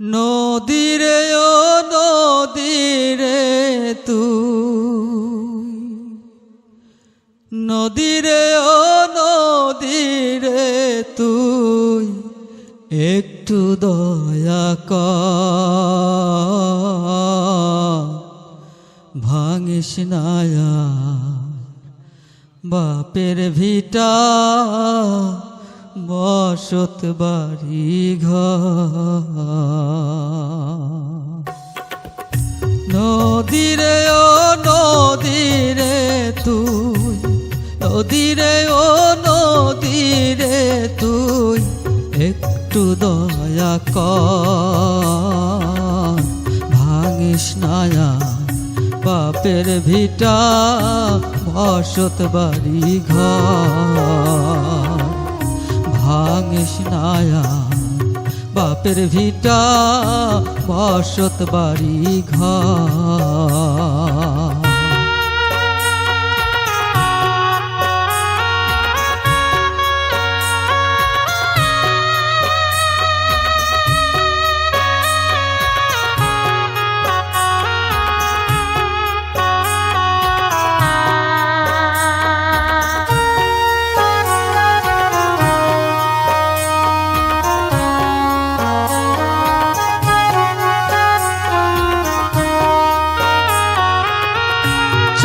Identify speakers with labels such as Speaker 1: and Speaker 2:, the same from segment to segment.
Speaker 1: নদীরে ও নদীরে তু নদীরে ও নদীরে তুই একটু দয়া ভাঙিস নায়া বাপের ভিটা। বসত বাড়ি নদীরে ও নদীরে তুই, নদীরে ও নদীরে তুই, একটু দয়া কর। ভাঙিস নায়া বাপের ভিটা, বসত বাড়ি ঘর। নায়া বাপের ভিটা বসত বাড়ি ঘর।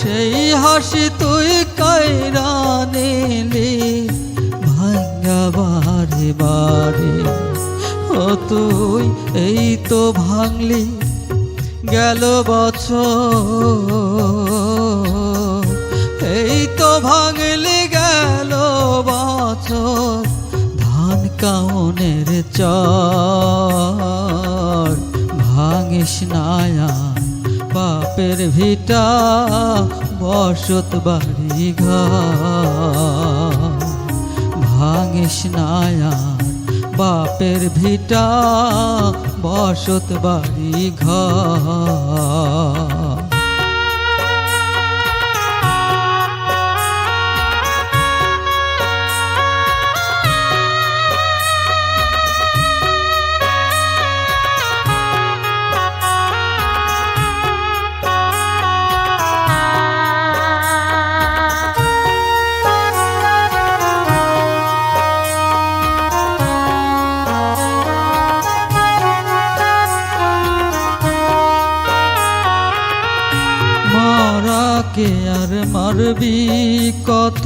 Speaker 1: সেই হাসি তুই কাইরা নিলি, ভাঙ্গা বারে বারে ও তুই এই তো ভাঙলি গেল বছর। এই তো ভাঙলি গেল বছর, ধান কাউনের চর। বাপের ভিটা বসত বাড়ি ঘর। ভাঙিস নায়া বাপের ভিটা বসত বাড়ি ঘর। মারাকে আর মারবি কত?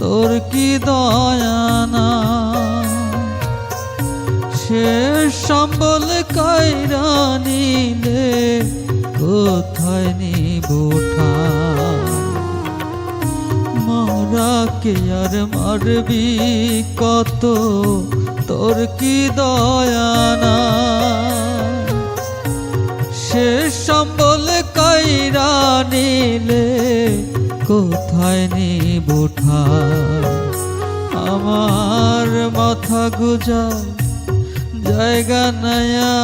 Speaker 1: তোর কি দয়ানা শেষ সম্বল কাইরা নিলে কোথায় নিবুঠা মারাকে আর মারবি কত? তোর কি দয়ানা শেষ সম্বল কাইরা নিলে কোথায় নিবুঠা আমার মাথা গুজার জায়গা নয়া।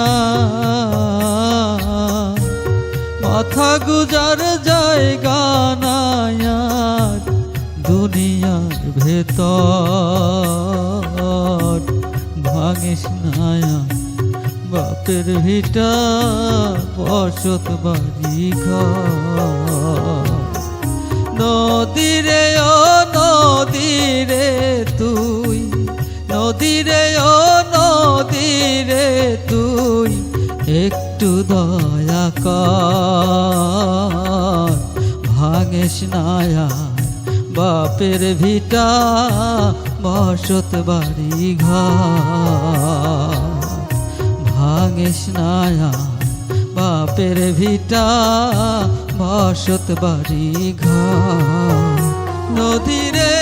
Speaker 1: মাথা গুজার জায়গা নায়ার দুনিয়ার ভেতর। বাপের ভিটা বসত বাড়ি ঘর। নদীরে ও নদীরে তুই, নদীরে ও নদীরে তুই, একটু দয়া কর। ভাঙিস নায়া বাপের ভিটা বসত বাড়ি ঘর। ভাঙিস নায়া বাপের ভিটা বসত বাড়ি ঘর। নদীরে